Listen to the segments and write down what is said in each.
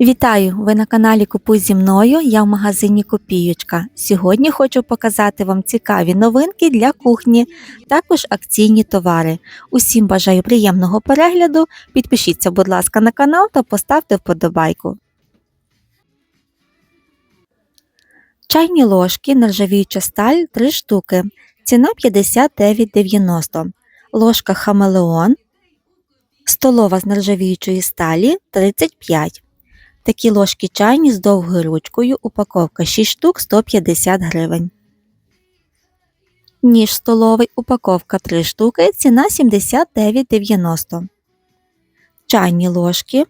Вітаю! Ви на каналі Купуй зі мною. Я в магазині Копіючка. Сьогодні хочу показати вам цікаві новинки для кухні, також акційні товари. Усім бажаю приємного перегляду. Підпишіться, будь ласка, на канал та поставте вподобайку. Чайні ложки, нержавіюча сталь 3 штуки. Ціна 59,90. Ложка хамелеон. Столова з нержавіючої сталі 35. Такі ложки чайні з довгою ручкою, упаковка 6 штук 150 гривень. Ніж столовий, упаковка 3 штуки, ціна 79,90. Чайні ложки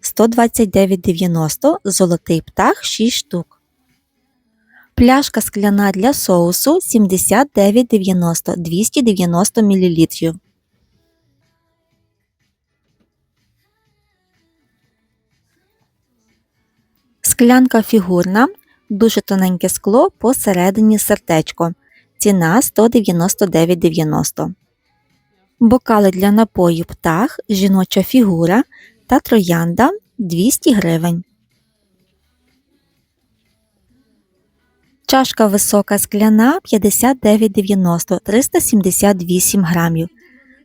129,90, золотий птах 6 штук. Пляшка скляна для соусу 79,90 290 мл. Склянка фігурна, дуже тоненьке скло посередині сердечко. Ціна 199,90. Бокали для напою птах, жіноча фігура та троянда 200 гривень. Чашка висока скляна 59,90 378 грамів.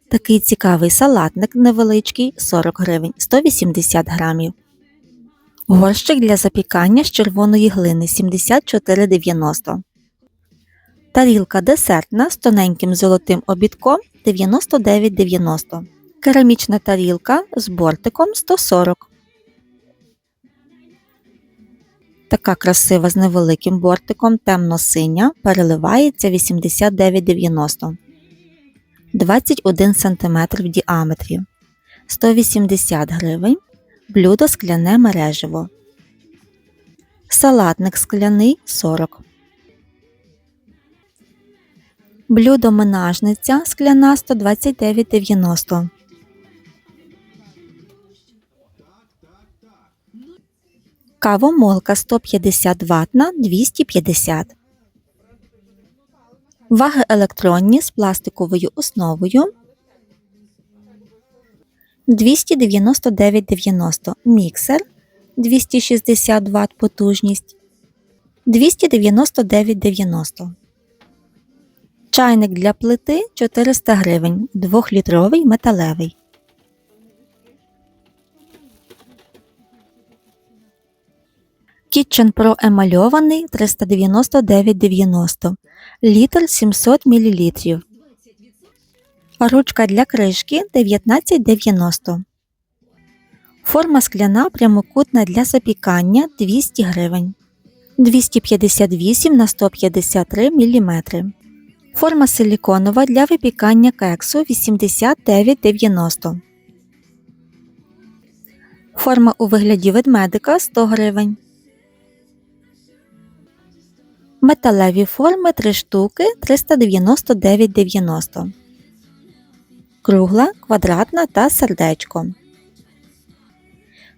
Такий цікавий салатник невеличкий 40 гривень 180 грамів. Горщик для запікання з червоної глини 74,90. Тарілка десертна з тоненьким золотим обідком 99,90. Керамічна тарілка з бортиком 140. Така красива з невеликим бортиком темно-синя переливається 89,90. 21 см в діаметрі. 180 гривень. Блюдо скляне мережево. Салатник скляний 40. Блюдо менажниця скляна 129,90. Кавомолка 150 ватна 250. Ваги електронні з пластиковою основою 299,90 міксер 260 Вт потужність 299,90 Чайник для плити 400 гривень 2-літровий металевий. Kitchen Pro емальований 399,90 літр 700 мл. Ручка для кришки 19,90. Форма скляна прямокутна для запікання 200 гривень. 258 на 153 мм. Форма силіконова для випікання кексу 89,90. Форма у вигляді ведмедика 100 гривень. Металеві форми 3 штуки 399,90 кругла, квадратна та сердечко.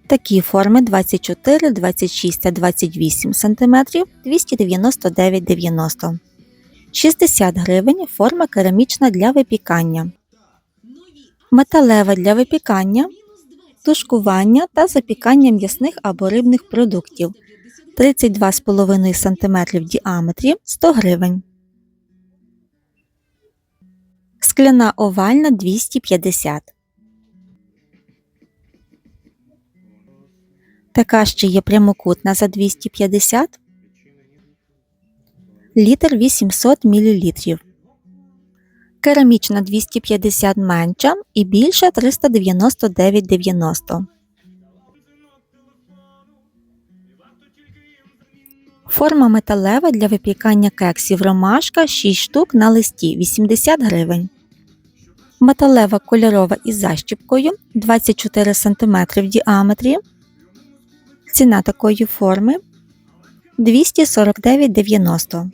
Такі форми 24, 26 та 28 см 299,90 60 гривень форма керамічна для випікання. Металева для випікання, тушкування та запікання м'ясних або рибних продуктів 32,5 см в діаметрі 100 гривень. Скляна овальна 250. Така ще є прямокутна за 250. Літр 800 мл. Керамічна 250 менша і більша 399,90. Форма металева для випікання кексів ромашка 6 штук на листі 80 гривень. Металева кольорова із защіпкою 24 см в діаметрі. Ціна такої форми 249,90.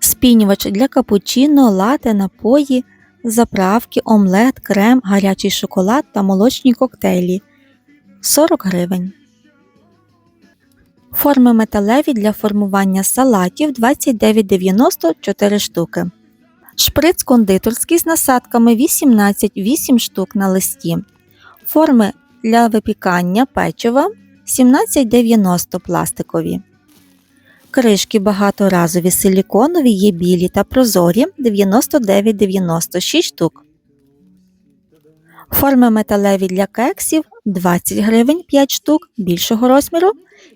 Спінювач для капучино, лате, напої, заправки, омлет, крем, гарячий шоколад та молочні коктейлі 40 гривень. Форми металеві для формування салатів 29,90 4 штуки. Шприц кондитерський з насадками 18 8 штук на листі. Форми для випікання печива 17,90 пластикові. Кришки багаторазові силіконові є білі та прозорі 99,90 6 штук. Форми металеві для кексів 20 гривень 5 штук більшого розміру.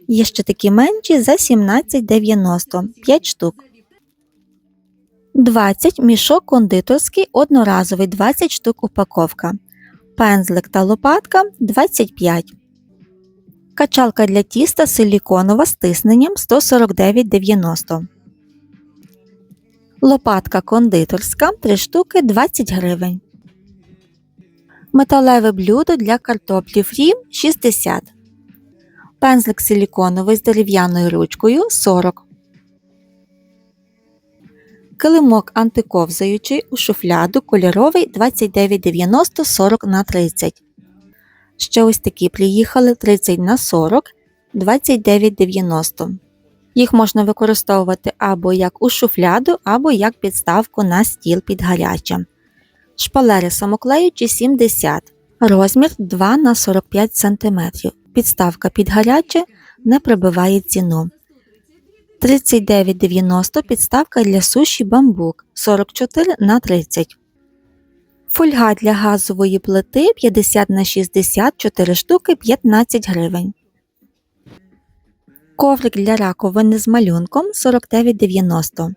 Є ще такі менші за 17,90 5 штук. 20 мішок кондитерський одноразовий 20 штук упаковка. Пензлик та лопатка 25. Качалка для тіста силіконова з тисненням 149,90. Лопатка кондитерська 3 штуки 20 гривень. Металеве блюдо для картоплі фрі 60. Пензлик силіконовий з дерев'яною ручкою 40. Килимок антиковзаючий у шуфляду кольоровий 29,90 40 на 30. Ще ось такі приїхали 30 на 40 29,90. Їх можна використовувати або як у шуфляду, або як підставку на стіл під гаряче. Шпалери самоклеючі 70, розмір 2 на 45 см. Підставка під гаряче не прибиває ціну. 39,90 підставка для суші бамбук 44 на 30. Фольга для газової плити 50 на 60 4 штуки 15 гривень. Коврик для раковини з малюнком 49,90.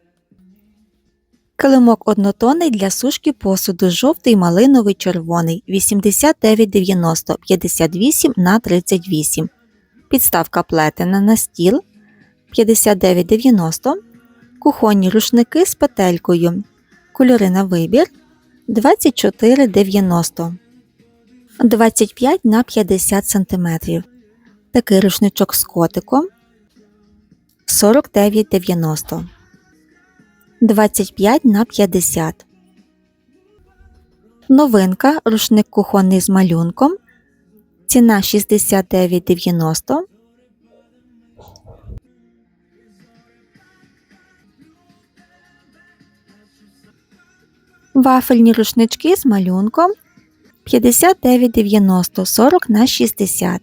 Килимок однотонний для сушки посуду жовтий, малиновий, червоний 89,90 58 на 38. Підставка плетена на стіл 59,90. Кухонні рушники з петелькою. Кольори на вибір 24,90. 25 на 50 см. Такий рушничок з котиком 49,90. 25 на 50. Новинка рушник кухонний з малюнком. Ціна 69,90. Вафельні рушнички з малюнком 59,90 40 на 60.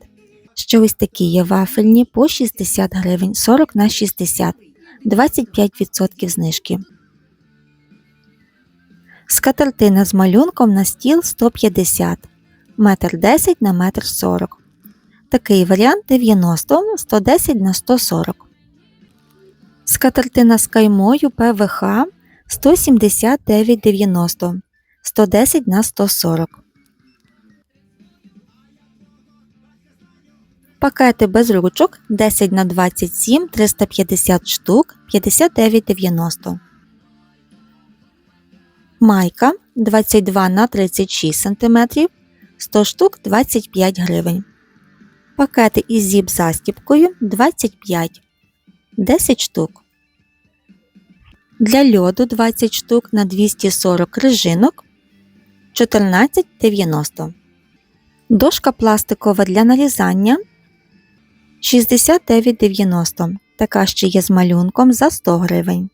Ще ось такі є вафельні по 60 гривень 40 на 60. 25% знижки. Скатертина з малюнком на стіл 150 метр 10 на метр 40. Такий варіант 90 110 на 140. Скатертина з каймою ПВХ 179,90 110 на 140. Пакети без ручок 10 на 27 350 штук 59,90. Майка 22 на 36 см 100 штук 25 гривень. Пакети із зіп застіпкою 25 10 штук. Для льоду 20 штук на 240 режинок 14,90. Дошка пластикова для нарізання 69,90. Така ще є з малюнком за 100 гривень.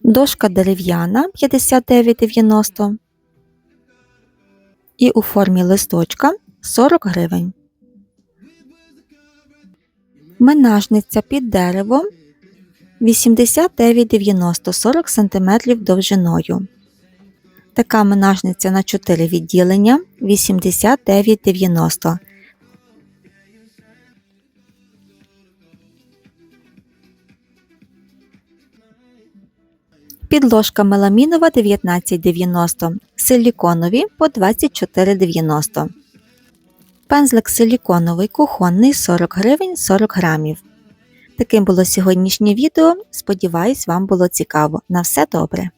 Дошка дерев'яна 59,90. І у формі листочка 40 гривень. Менажниця під деревом 89,90 40 см довжиною. Така менажниця на 4 відділення 89,90. Підложка меламінова 19,90. Силіконові по 24,90. Пензлик силіконовий кухонний 40 гривень 40 грамів. Таким було сьогоднішнє відео. Сподіваюсь, вам було цікаво. На все добре!